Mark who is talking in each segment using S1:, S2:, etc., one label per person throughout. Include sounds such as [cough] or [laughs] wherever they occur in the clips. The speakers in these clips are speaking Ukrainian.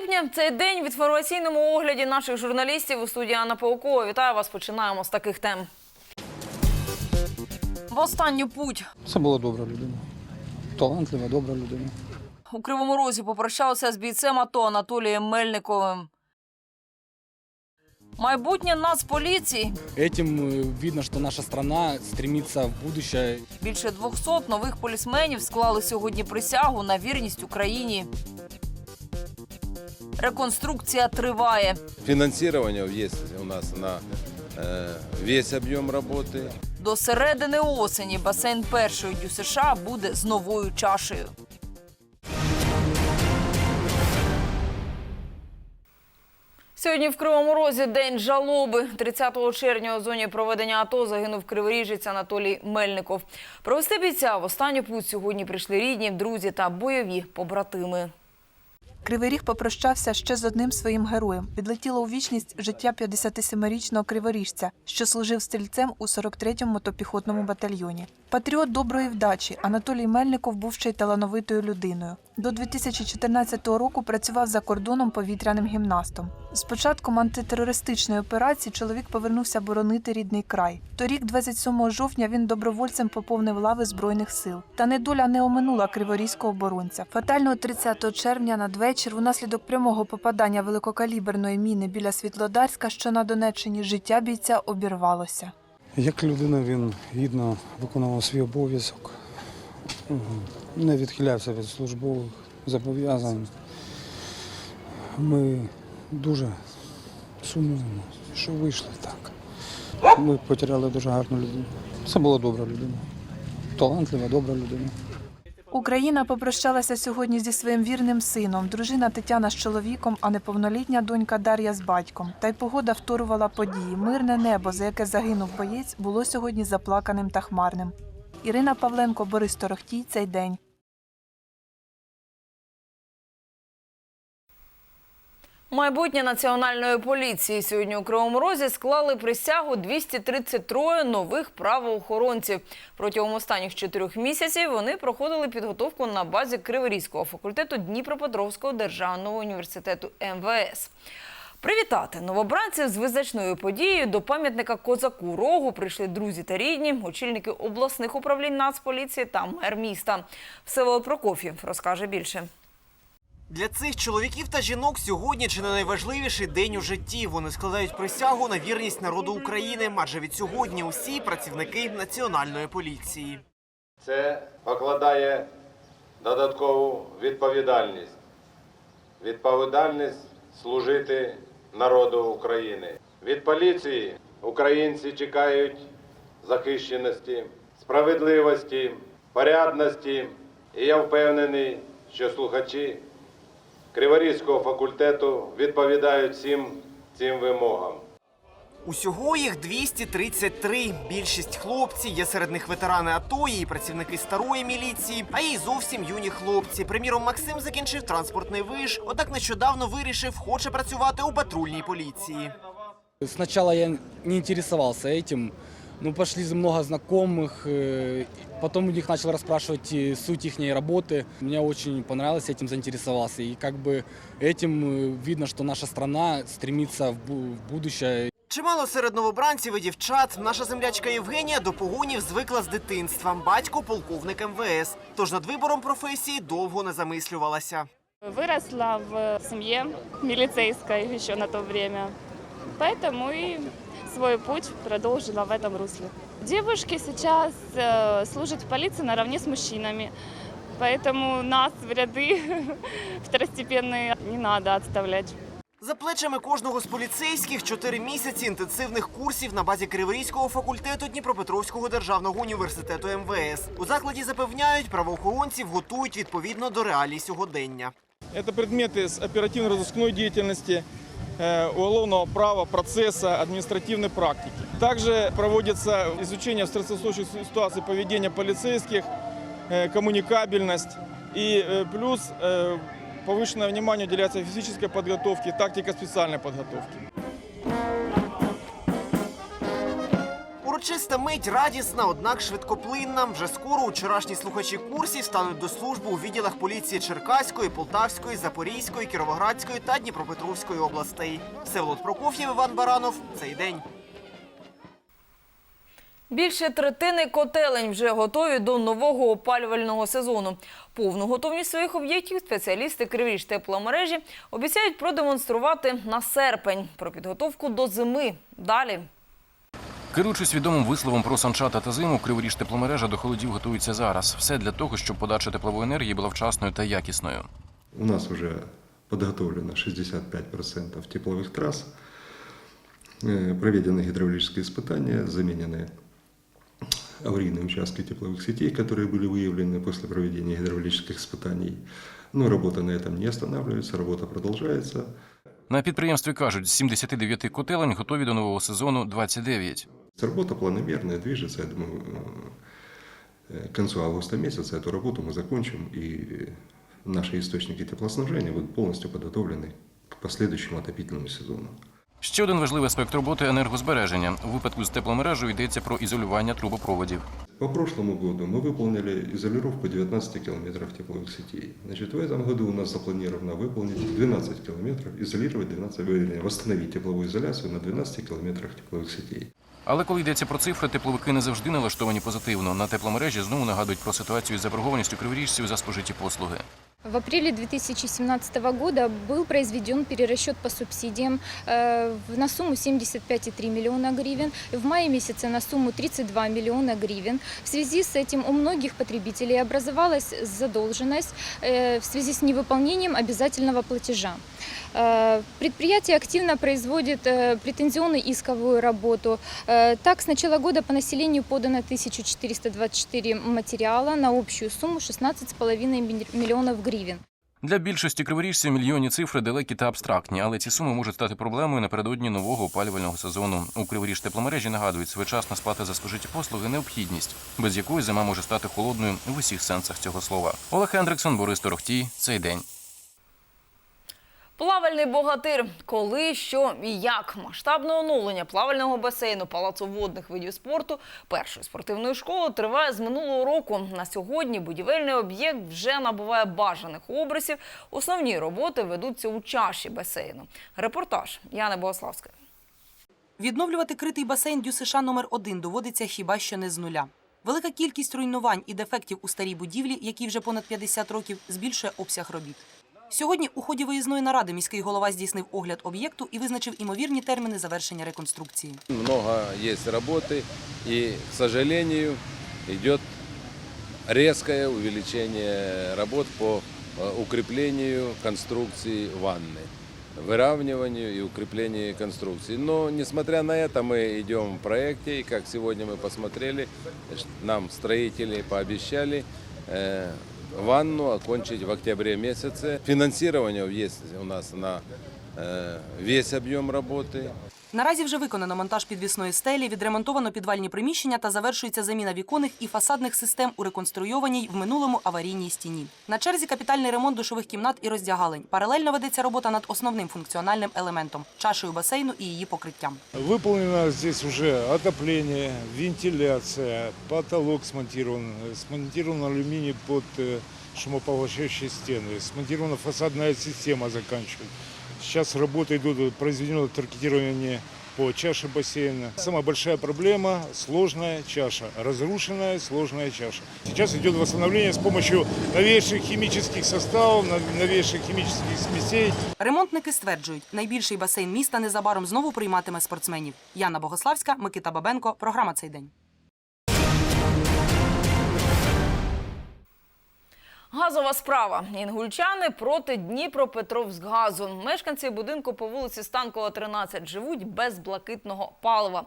S1: липня цей день в інформаційному огляді наших журналістів у студії Анна Паукова. Вітаю вас. Починаємо з таких тем. В останню путь
S2: Це була добра людина. Талантлива, добра людина.
S1: у Кривому Розі попрощався з бійцем АТО Анатолієм Мельниковим. Майбутнє Нацполіції
S3: Этим э, видно, что наша страна стремится в будущее.
S1: Більше 200 нових полісменів склали сьогодні присягу на вірність Україні. Реконструкція триває.
S4: Финансирование есть у нас на э, весь объем работы.
S1: До середини осені басейн першої дю США буде з новою чашею. Сьогодні в Кривому Розі день жалоби. 30 червня у зоні проведення АТО загинув криворіжець Анатолій Мельников. Провести бійця в останню путь сьогодні прийшли рідні, друзі та бойові побратими.
S5: Кривий Ріг попрощався ще з одним своїм героєм. Відлетіло у вічність життя 57-річного криворіжця, що служив стрільцем у 43-му мотопіхотному батальйоні. Патріот доброї вдачі Анатолій Мельников був ще й талановитою людиною. До 2014 року працював за кордоном повітряним гімнастом. З початком антитерористичної операції чоловік повернувся боронити рідний край. Торік, 27 жовтня, він добровольцем поповнив лави збройних сил. Та недоля не оминула криворізького оборонця. Фатально 30 червня надвечір, унаслідок прямого попадання великокаліберної міни біля Світлодарська, що на Донеччині, життя бійця обірвалося.
S2: Як людина він гідно виконував свій обов'язок. Не відхилявся від службових зобов'язань. Ми дуже сумуємо, що вийшло так. Ми потеряли дуже гарну людину. Це була добра людина. Талантлива, добра людина.
S5: Україна попрощалася сьогодні зі своїм вірним сином, дружина Тетяна з чоловіком, а неповнолітня донька Дар'я з батьком. Та й погода вторувала події. Мирне небо, за яке загинув боєць, було сьогодні заплаканим та хмарним. Ірина Павленко, Борис Торохтій цей день.
S1: Майбутнє національної поліції сьогодні у Кривому Розі склали присягу 233 нових правоохоронців. Протягом останніх чотирьох місяців вони проходили підготовку на базі Криворізького факультету Дніпропетровського державного університету МВС. Привітати новобранців з визначною подією до пам'ятника козаку Рогу прийшли друзі та рідні, очільники обласних управлінь Нацполіції та мер міста. Всеволод Прокоф'єв розкаже більше.
S6: Для цих чоловіків та жінок сьогодні чи не найважливіший день у житті. Вони складають присягу на вірність народу України. Адже від сьогодні усі працівники національної поліції.
S4: Це покладає додаткову відповідальність. Відповідальність служити народу України. Від поліції українці чекають захищеності, справедливості, порядності. І я впевнений, що слухачі Криворізького факультету відповідають всім цим вимогам.
S6: Усього їх 233. Більшість хлопці є серед них ветерани АТО і працівники старої міліції, а є й зовсім юні хлопці. Приміром, Максим закінчив транспортний виш, однак нещодавно вирішив, хоче працювати у патрульній поліції.
S3: Сначала я не интересовался этим, ну пошли много знакомых, э, потом у них начал расспрашивать э, суть их работы. Мне очень понравилось, этим заинтересовался. И как бы этим э, видно, что наша страна стремится в бу- в будущее
S6: Чимало серед новобранців і дівчат. Наша землячка Євгенія до погонів звикла з дитинства. Батько полковник МВС. Тож над вибором професії довго не замислювалася.
S7: Выросла в семье милицейской еще на то время. Поэтому и свой путь продолжила в этом русле. Девушки сейчас э, служат в полиции наравне с мужчинами. Поэтому нас в ряды [laughs] второстепенные не надо отставлять.
S6: За плечами кожного з поліцейських чотири місяці інтенсивних курсів на базі Криворізького факультету Дніпропетровського державного університету МВС. У закладі запевняють, правоохоронців готують відповідно до реалій сьогодення.
S8: Это предметы с оперативно-розыскной деятельности, э, уголовного права, процесса, административной практики. Также проводится изучение в стрессоустойчивых ситуаций поведения полицейских, э, коммуникабельность и э, плюс э, повышенное внимание уделяется физической подготовке, тактика специальной подготовки.
S6: Урочиста мить радісна, однак швидкоплинна. Вже скоро вчорашні слухачі курсів стануть до служби у відділах поліції Черкаської, Полтавської, Запорізької, Кіровоградської та Дніпропетровської областей. Всеволод Прокоф'єв, Іван Баранов. Цей день.
S1: Більше третини котелень вже готові до нового опалювального сезону Повну готовність своїх об'єктів спеціалісти Криворіж тепломережі обіцяють продемонструвати на серпень. Про підготовку до зими. Далі.
S9: Керуючись відомим висловом про санчата та зиму, криворіж тепломережа до холодів готується зараз. Все для того, щоб подача теплової енергії була вчасною та якісною.
S10: У нас уже подготовлено 65% тепловых трасс, э, проведены гидравлические испытания, заменены аварийные участки тепловых сетей, которые были выявлены после проведения гидравлических испытаний. Но работа на этом не останавливается, работа продолжается.
S9: На підприємстві кажуть, з 79 котелень готові до нового сезону 29.
S10: Работа планомерная, движется. Я думаю, э, к концу августа месяца эту работу мы закончим, и наши источники теплоснабжения будут полностью подготовлены к последующему отопительному сезону.
S9: Ще один важливий аспект роботи енергозбереження. У випадку з тепломережею йдеться про ізолювання трубопроводів.
S10: По прошлому году мы выполнили изолировку 19 километров тепловых сетей. Значит, в этом году у нас запланировано выполнить 12 километров, изолировать 12, вернее, восстановить тепловую изоляцию на 12 километрах тепловых сетей.
S9: Але коли йдеться про цифри, тепловики не завжди налаштовані позитивно. На тепломережі знову нагадують про ситуацію з заборгованістю криворіжців за спожиті послуги.
S11: В апреле 2017 года был произведен перерасчет по субсидиям э, на сумму 75,3 миллиона гривен, в мае месяце на сумму 32 миллиона гривен. В связи с этим у многих потребителей образовалась задолженность э, в связи с невыполнением обязательного платежа. Э, Предприятие активно производит э, претензионно-исковую работу. Э, Так, с начала года по населению подано 1424 материала на общую сумму 16,5 ми- миллионов гривен.
S9: Для більшості криворіжців мільйонні цифри далекі та абстрактні, але ці суми можуть стати проблемою напередодні нового опалювального сезону. У криворіж тепломережі нагадують, своєчасна сплата за спожиті послуги необхідність, без якої зима може стати холодною в усіх сенсах цього слова. Олег Хендриксон, Борис Торохтій. Цей день.
S1: Плавальний богатир. Коли, що і як. Масштабне оновлення плавального басейну Палацу водних видів спорту першої спортивної школи триває з минулого року. На сьогодні будівельний об'єкт вже набуває бажаних обрисів. Основні роботи ведуться у чаші басейну. Репортаж Яни Богославська.
S12: Відновлювати критий басейн ДЮСШ номер 1 доводиться хіба що не з нуля. Велика кількість руйнувань і дефектів у старій будівлі, якій вже понад 50 років, збільшує обсяг робіт. Сьогодні у ході виїзної наради міський голова здійснив огляд об'єкту і визначив імовірні терміни завершення реконструкції.
S4: Много есть работы, и, к сожалению, идет резкое увеличение работ по э, укреплению конструкции ванны, выравниванию и укреплению конструкции. Но, несмотря на это, мы идем в проекте, и как сегодня мы посмотрели, ш- нам строители пообещали э, ванну окончить в октябре месяце. Финансирование есть у нас на э, весь объем работы.
S12: Наразі вже виконано монтаж підвісної стелі, відремонтовано підвальні приміщення та завершується заміна віконних і фасадних систем у реконструйованій в минулому аварійній стіні. На черзі капітальний ремонт душових кімнат і роздягалень. Паралельно ведеться робота над основним функціональним елементом чашею басейну і її покриттям.
S13: Выполнено здесь уже отопление, вентиляция, потолок смонтирован, смонтирован алюминий под э, шумопоглощающие стены, смонтирована фасадная система заканчивает. Сейчас работы идут, произведено таргетирование по чаше бассейна. Самая большая проблема – сложная чаша, разрушенная сложная чаша. Сейчас идет восстановление с помощью новейших химических составов, нов- новейших химических смесей.
S12: Ремонтники стверджують, найбільший басейн міста незабаром знову прийматиме спортсменів. Яна Богославська, Микита Бабенко. Програма цей день.
S1: Газова справа. Інгульчани проти Дніпропетровськгазу. Мешканці будинку по вулиці Станкова, 13 живуть без блакитного палива.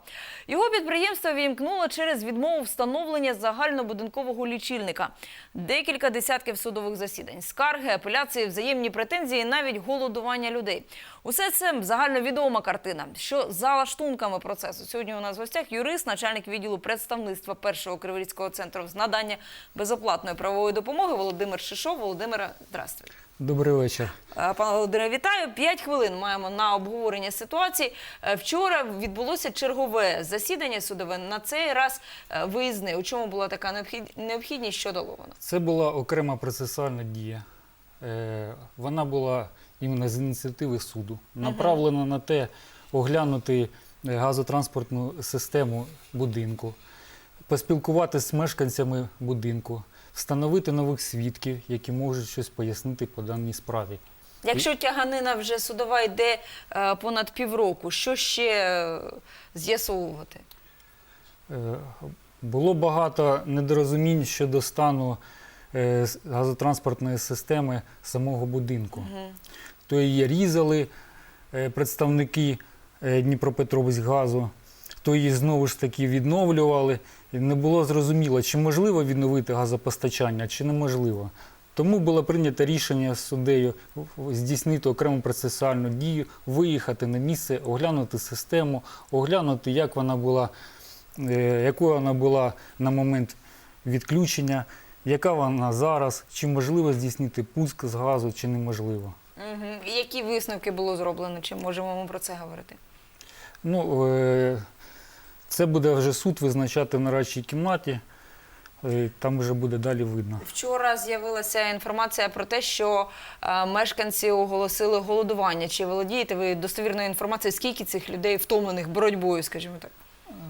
S1: Його підприємство вімкнуло через відмову встановлення загальнобудинкового лічильника. Декілька десятків судових засідань, скарги, апеляції, взаємні претензії, навіть голодування людей. Усе це загальновідома картина. Що за лаштунками процесу? Сьогодні у нас в гостях юрист, начальник відділу представництва першого Криворізького центру з надання безоплатної правової допомоги Володимир Шишов. Володимире, здравствуйте.
S14: Добрий вечір.
S1: Е, Пане Володимире, вітаю. П'ять хвилин маємо на обговорення ситуації. Е, Вчора відбулося чергове засідання судове. На цей раз е, виїзне. У чому була така необхідність? Що дало воно?
S14: Це була окрема процесуальна дія. Вона була іменно з ініціативи суду, направлена на те, оглянути газотранспортну систему будинку, поспілкуватися з мешканцями будинку, встановити нових свідків, які можуть щось пояснити по даній справі.
S1: Якщо тяганина вже судова йде е, понад півроку, що ще е, з'ясовувати?
S14: Е, Було багато недорозумінь щодо стану е, с- газотранспортної системи самого будинку. То її різали е, представники е, Дніпропетровськгазу, то її знову ж таки відновлювали. І не було зрозуміло, чи можливо відновити газопостачання, чи неможливо. Тому було прийнято рішення суддею здійснити окрему процесуальну дію, виїхати на місце, оглянути систему, оглянути, як вона була, е, якою вона була на момент відключення, яка вона зараз, чи можливо здійснити пуск з газу, чи неможливо.
S1: Угу. Які висновки було зроблено? Чи можемо ми про це говорити?
S14: Ну, е, це буде вже суд визначати в нарадчій кімнаті, е, там вже буде далі видно.
S1: Вчора з'явилася інформація про те, що е, мешканці оголосили голодування. Чи володієте ви достовірною інформацією, скільки цих людей втомлених боротьбою, скажімо так?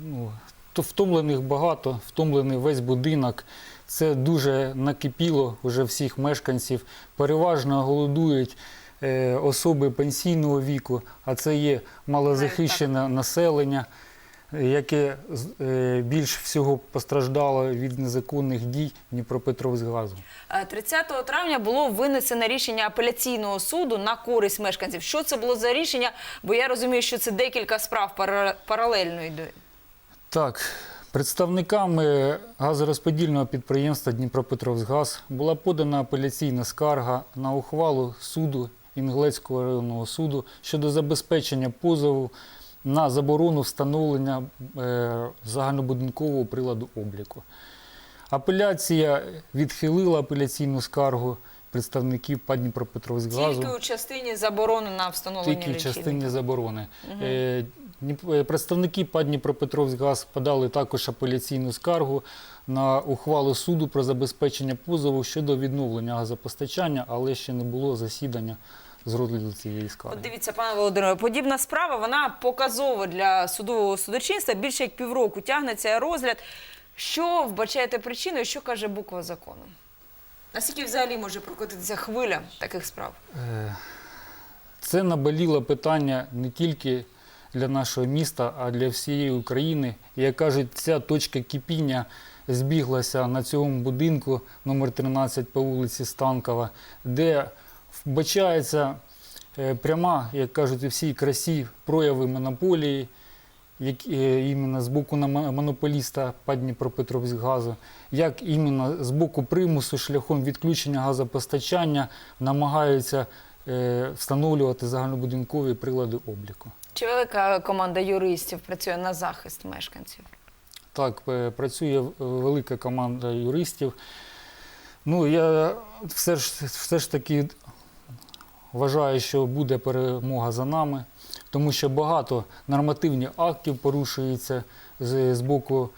S14: Ну, то втомлених багато, втомлений весь будинок. Це дуже накипіло вже всіх мешканців. Переважно голодують е, особи пенсійного віку, а це є малозахищене населення, яке е, більш всього постраждало від незаконних дій Дніпропетровськгазу.
S1: Е, 30 травня було винесено рішення апеляційного суду на користь мешканців. Що це було за рішення? Бо я розумію, що це декілька справ пара- паралельно йдуть.
S14: Так, представниками газорозподільного підприємства Дніпропетровськгаз була подана апеляційна скарга на ухвалу суду Інглецького районного суду щодо забезпечення позову на заборону встановлення е, загальнобудинкового приладу обліку. Апеляція відхилила апеляційну скаргу представників Дніпропетровськгазу.
S1: Тільки у частині заборони на встановлення
S14: Тільки в частині заборони. Е, Представники Дніпропетровськгаз подали також апеляційну скаргу на ухвалу суду про забезпечення позову щодо відновлення газопостачання, але ще не було засідання з розгляду цієї скарги.
S1: От дивіться, пане Володимире, подібна справа, вона показова для судового судочинства. Більше як півроку тягнеться розгляд. Що вбачаєте причиною, що каже буква закону? Наскільки взагалі може прокотитися хвиля таких справ?
S14: Е, Це наболіло питання не тільки для нашого міста, а для всієї України. Як кажуть, ця точка кипіння збіглася на цьому будинку номер 13 по вулиці Станкова, де вбачається е, пряма, як кажуть, у всій красі прояви монополії, які, е, іменно з боку на- монополіста ПАД Дніпропетровськгазу, як іменно з боку примусу шляхом відключення газопостачання намагаються е, встановлювати загальнобудинкові прилади обліку.
S1: Чи велика команда юристів працює на захист мешканців?
S14: Так, працює велика команда юристів. Ну, я все ж, все ж таки вважаю, що буде перемога за нами, тому що багато нормативних актів порушується з, з боку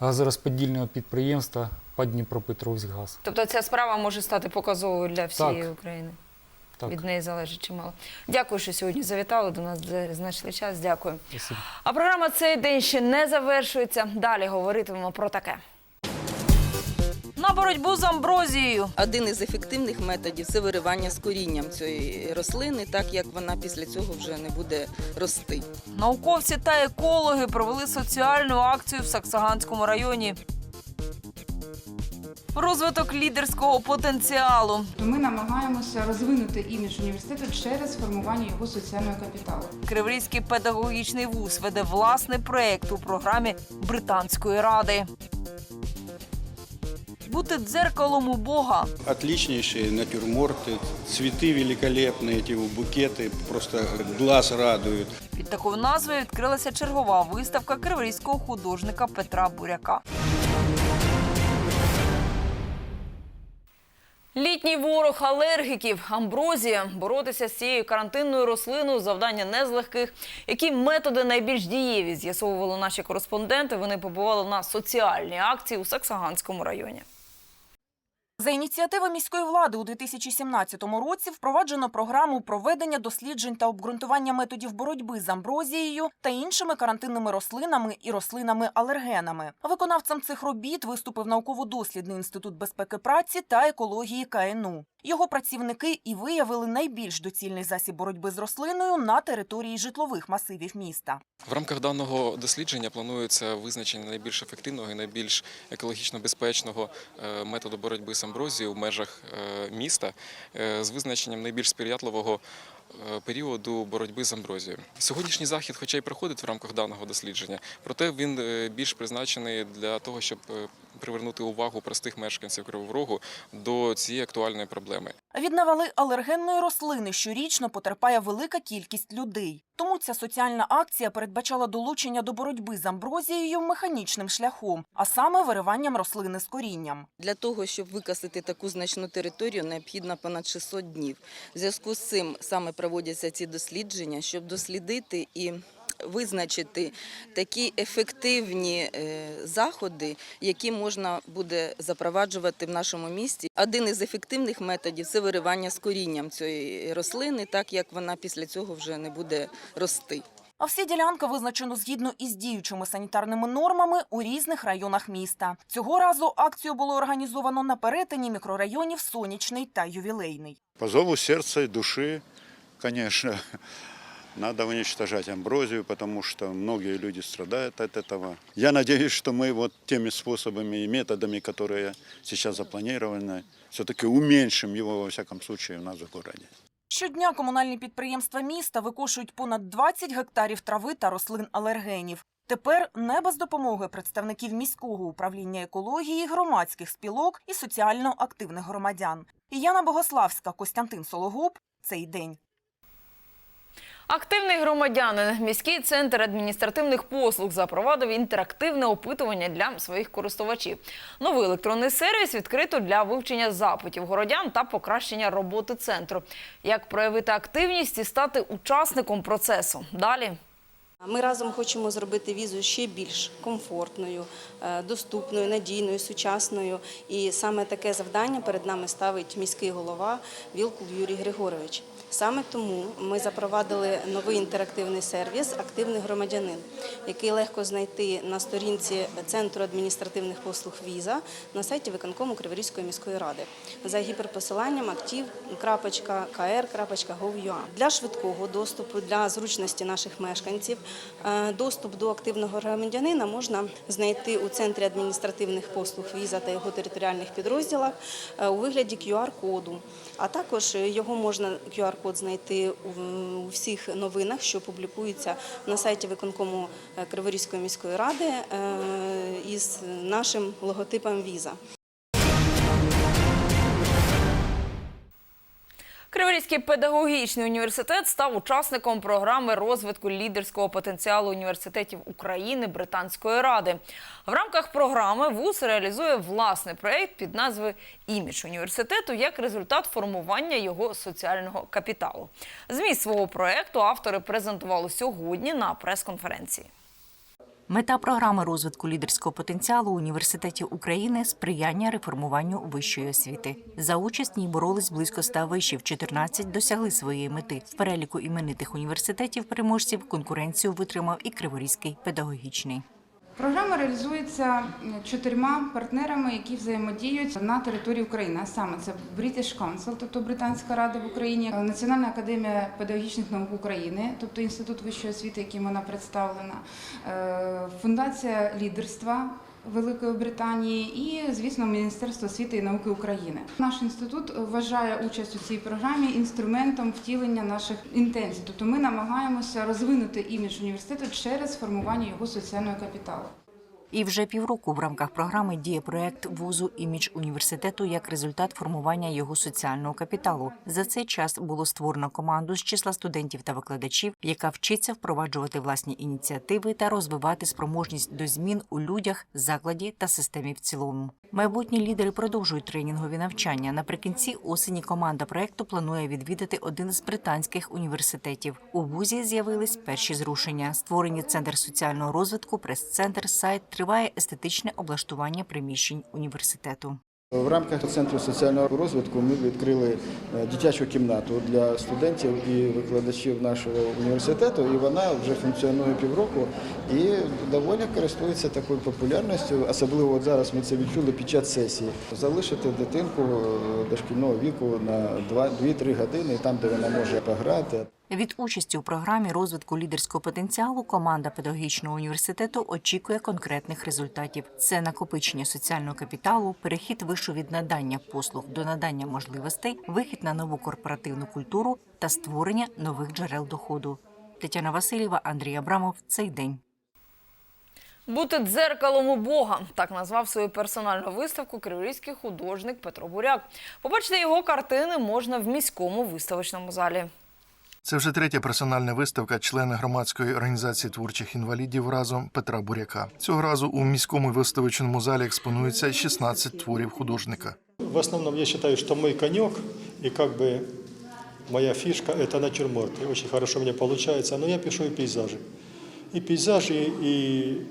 S14: газорозподільного підприємства ПАД Дніпропетровськгаз.
S1: Тобто ця справа може стати показовою для всієї
S14: Так.
S1: України.
S14: Так.
S1: Від неї залежить чимало. Дякую, що сьогодні завітали до нас, знайшли час. Дякую.
S14: Спасибо.
S1: А програма цей день ще не завершується. Далі говоритимемо про таке. На боротьбу з амброзією.
S15: Один із ефективних методів це виривання з корінням цієї рослини, так як вона після цього вже не буде рости.
S1: Науковці та екологи провели соціальну акцію в Саксаганському районі. Розвиток лідерського потенціалу.
S16: Ми намагаємося розвинути імідж університету через формування його соціального капіталу.
S1: Криворізький педагогічний вуз веде власний проєкт у програмі Британської ради Бути дзеркалом у Бога.
S17: Отличнейшие натюрморты, цветы великолепные, эти букеты просто глаз радуют.
S1: Під такою назвою відкрилася чергова виставка криворізького художника Петра Буряка. Літній ворог алергіків – амброзія. Боротися з цією карантинною рослиною – завдання не з легких. Які методи найбільш дієві, з'ясовували наші кореспонденти. Вони побували на соціальній акції у Саксаганському районі.
S12: За ініціативи міської влади у 2017 році впроваджено програму проведення досліджень та обґрунтування методів боротьби з амброзією та іншими карантинними рослинами і рослинами-алергенами. Виконавцем цих робіт виступив науково-дослідний інститут безпеки праці та екології КНУ. Його працівники і виявили найбільш доцільний засіб боротьби з рослиною на території житлових масивів міста.
S18: В рамках даного дослідження планується визначення найбільш ефективного і найбільш екологічно безпечного е, методу боротьби з амброзією в межах е, міста е, з визначенням найбільш сприятливого періоду боротьби з амброзією. Сьогоднішній захід, хоча й проходить в рамках даного дослідження, проте він більш призначений для того, щоб привернути увагу простих мешканців Кривого Рогу до цієї актуальної проблеми.
S12: Від навали алергенної рослини щорічно потерпає велика кількість людей. Тому ця соціальна акція передбачала долучення до боротьби з амброзією механічним шляхом, а саме вириванням рослини з корінням.
S15: Для того, щоб викасити таку значну територію, необхідно понад 600 днів. В зв'язку з цим саме проводяться ці дослідження, щоб дослідити і визначити такі ефективні е, заходи, які можна буде запроваджувати в нашому місті. Один із ефективних методів це виривання з корінням цієї рослини, так як вона після цього вже не буде рости.
S12: А всі ділянки визначено згідно із діючими санітарними нормами у різних районах міста. Цього разу акцію було організовано на перетині мікрорайонів Сонячний та Ювілейний.
S19: По зову сердца и души, конечно, надо уничтожать амброзию, потому что многие люди страдают от этого. Я надеюсь, что мы вот теми способами и методами, которые сейчас запланированы, все-таки уменьшим его, во всяком случае, у нас в городе.
S12: Щодня комунальні підприємства міста викошують понад 20 гектарів трави та рослин алергенів. Тепер не без допомоги представників міського управління екології, громадських спілок і соціально активних громадян. Яна Богославська, Костянтин Сологуб. Цей день.
S1: Активний громадянин міський центр адміністративних послуг запровадив інтерактивне опитування для своїх користувачів. Новий електронний сервіс відкрито для вивчення запитів городян та покращення роботи центру. Як проявити активність і стати учасником процесу? Далі.
S20: Ми разом хочемо зробити візу ще більш комфортною, е, доступною, надійною, сучасною. І саме таке завдання перед нами ставить міський голова Вілкул Юрій Григорович. Саме тому ми запровадили новий інтерактивний сервіс Активний громадянин, який легко знайти на сторінці Центру адміністративних послуг Віза на сайті виконкому Криворізької міської ради за гіперпосиланням active.kr.gov.ua. Для швидкого доступу, для зручності наших мешканців, е, доступ до активного громадянина можна знайти у Центрі адміністративних послуг Віза та його територіальних підрозділах е, у вигляді QR-коду. А також його можна QR-код знайти у всіх новинах, що публікуються на сайті виконкому е, Криворізької міської ради е, із нашим логотипом Віза.
S1: Криворізький педагогічний університет став учасником програми розвитку лідерського потенціалу університетів України Британської ради. В рамках програми ВУЗ реалізує власний проєкт під назвою Імідж університету як результат формування його соціального капіталу. Зміст свого проєкту автори презентували сьогодні на прес-конференції.
S21: Мета програми розвитку лідерського потенціалу університетів України сприяння реформуванню вищої освіти. За участь ній боролись близько ста вишів. 14 досягли своєї мети. В переліку іменитих університетів переможців конкуренцію витримав і Криворізький педагогічний.
S16: Програма реалізується чотирма партнерами, які взаємодіють на території України. А саме це British Council, тобто Британська рада в Україні, Національна академія педагогічних наук України, тобто інститут вищої освіти, яким вона представлена, е, фундація лідерства. Великої Британії і, звісно, Міністерство освіти і науки України. Наш інститут вважає участь у цій програмі інструментом втілення наших інтенцій. Тобто ми намагаємося розвинути імідж університету через формування його соціального капіталу.
S21: І вже півроку в рамках програми діє проект вузу імідж університету як результат формування його соціального капіталу. За цей час було створено команду з числа студентів та викладачів, яка вчиться впроваджувати власні ініціативи та розвивати спроможність до змін у людях, закладі та системі в цілому. Майбутні лідери продовжують тренінгові навчання. Наприкінці осені команда проекту планує відвідати один з британських університетів. У вузі з'явились перші зрушення. Створені центр соціального розвитку, прес-центр, сайт триває естетичне облаштування приміщень університету.
S22: В рамках центру соціального розвитку ми відкрили е, дитячу кімнату для студентів і викладачів нашого університету, і вона вже функціонує півроку і доволі користується такою популярністю. Особливо от зараз ми це відчули під час сесії. Залишити дитинку е, дошкільного віку на 2-3 години, там, де вона може пограти.
S21: Від участі у програмі розвитку лідерського потенціалу команда педагогічного університету очікує конкретних результатів: це накопичення соціального капіталу, перехід вишу від надання послуг до надання можливостей, вихід на нову корпоративну культуру та створення нових джерел доходу. Тетяна Васильєва, Андрій Абрамов. Цей день.
S1: Бути дзеркалом у Бога так назвав свою персональну виставку криворізький художник Петро Буряк. Побачити його картини можна в міському виставочному залі.
S23: Це вже третя персональна виставка члена громадської організації творчих інвалідів разом Петра Буряка. Цього разу у міському виставочному залі експонується 16 творів художника.
S24: В основном я считаю, что мой конек и как бы моя фишка – это натюрморты. Очень хорошо мне получается, но я пишу и пейзажи. И пейзажи, и,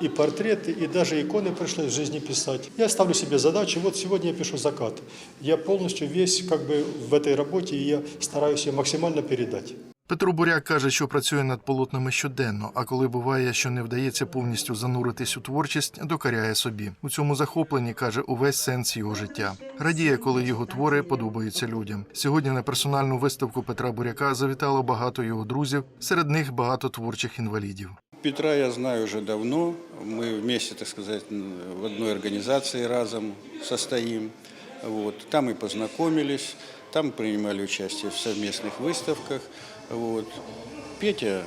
S24: и портреты, и даже иконы пришлось в жизни писать. Я ставлю себе задачу, вот сегодня я пишу закат. Я полностью весь как бы в этой работе, и я стараюсь ее максимально передать.
S23: Петро Буряк каже, що працює над полотнами щоденно, а коли буває, що не вдається повністю зануритись у творчість, докаряє собі. У цьому захопленні каже увесь сенс його життя. Радіє, коли його твори подобаються людям. Сьогодні на персональну виставку Петра Буряка завітало багато його друзів, серед них багато творчих інвалідів.
S17: Петра я знаю уже давно. Мы вместе, так сказать, в одной организации разом состоим. Вот. Там и познакомились, там принимали участие в совместных выставках. Вот. Петя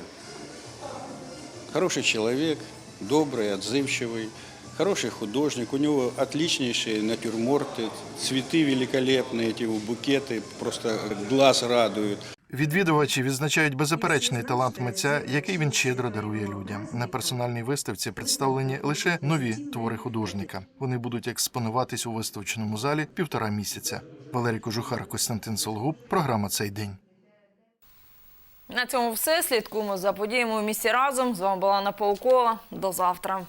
S17: хороший человек, добрый, отзывчивый, хороший художник. У него отличнейшие натюрморты, цветы великолепные, эти его букеты, просто глаз радуют.
S23: Відвідувачі відзначають беззаперечний талант митця, який він щедро дарує людям. На персональній виставці представлені лише нові твори художника. Вони будуть експонуватись у виставочному залі півтора місяця. Валерій Кожухар, Костянтин Сологуб. Програма цей день.
S1: На цьому все. Слідкуємо за подіями у місті разом. З вами була Анна Паукова. До завтра.